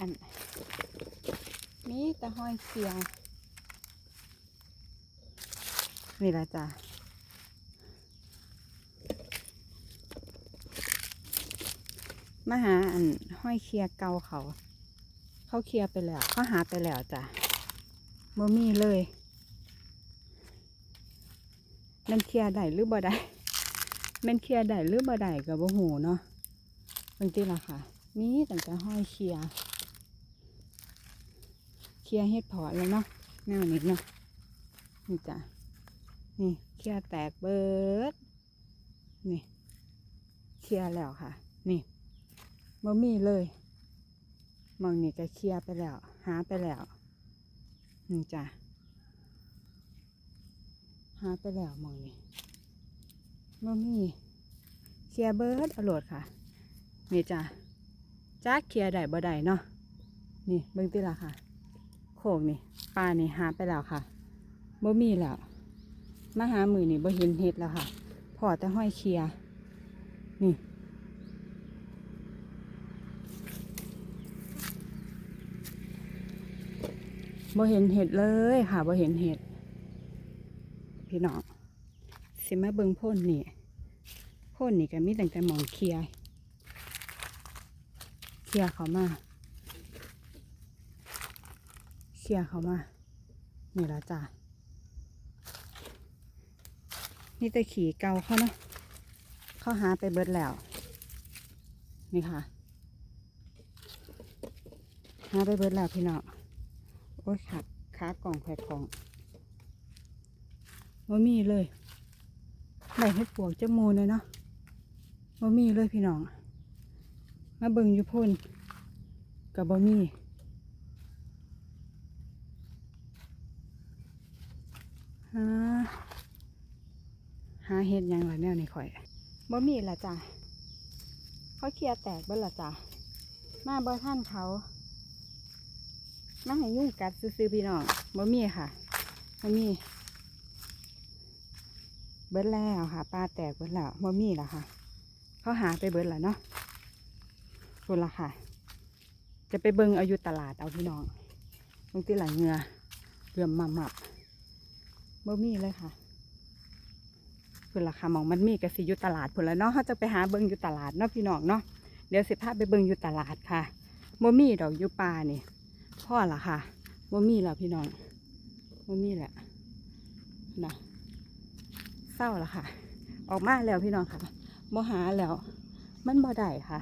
อันมีแต่ห้อยเคียงนี่ละจ้ะมาหาอันห้อยเคียเก่าเขา เขาเคลียร์ไปแล้วเขาหาไปแล้วจ้ะบ่มีเลยมันเคลียร์ได้หรือบ่ได้มันเคลียร์ได้หรือบ่ได้ก็บ่หูเนาะบางทีละค่ะมีตั้งแต่ห้อยเคลียร์ เคลียเฮ็ดพอแล้วเนาะแนวนี้เนาะนี่จ้ะนี่เคลียแตกเบิดนี่เคลียแล้วค่ะ นี่บ่มีเลยมองนี่ก็เคลียไปแล้ว หาไปแล้วนี่จ้ะหาไปแล้วมองนี่บ่มีเคลียเบิดเอาโหลดค่ะ นี่จ้ะจ้าเคลียได้บ่ได้เนาะนี่เบิ่งติล่ะค่ะ โขกนี่ปลานี่หาไปแล้วค่ะบ่มีแล้วมาหามือนี่บ่เห็นเห็ดแล้วค่ะพอแต่ห้อยเคลียร์นี่บ่เห็นเห็ดเลยค่ะบ่เห็นเห็ด พี่น้องสิมาเบิ่งพ่นนี่พ่นนี่ก็มีตั้งแต่หมองเคลียร์เคลียร์เขามา เชียร์เขามา นี่ละจ้ะนี่แต่ขี่เกาเขาเนาะเขาหาไปเบิดแล้ว นี่ค่ะ หาไปเบิดแล้วพี่น้องโอ้ยขาขากล่องแขวกล่องบ่มีเลยได้เฮ็ดปวกจมูเลยเนาะบ่มีเลยพี่น้อง มาเบิ่งอยู่พ่นกับบ่มี่ หาหาเฮ็ดยังล่ะแนวนี้ข่อยบ่มีละจ้ะเขาเคลียแตกบิดละจ้ะมาบ่ท่านเขามาให้ยุ่งกัดซื้อๆพี่น้องบ่มีค่ะบ่มี เบิดแล้วค่ะปลาแตกเบิดแล้วบ่มีแล้วค่ะ เขาหาไปเบิดแล้วเนาะคนละค่ะ จะไปเบิงอายู่ตลาดเอาพี่น้องบางทีหลังเงือเรื่อมมามับ บ่มีเลยค่ะคนละค่ะหมองมันมีกสิอยู่ตลาดผลแล้วเนาะเขาจะไปหาเบิ้งอยู่ตลาดเนาะพี่น้องเนาะเดี๋ยวสิพาไปเบิ้งอยู่ตลาดค่ะบ่มีดอกอยู่ป่านี่พ่อละค่ะบ่มีแล้วพี่น้องบ่มีแหละนะเศร้าละค่ะ ออกมาแล้วพี่น้องค่ะบ่หาแล้ว มันบ่ได้ค่ะ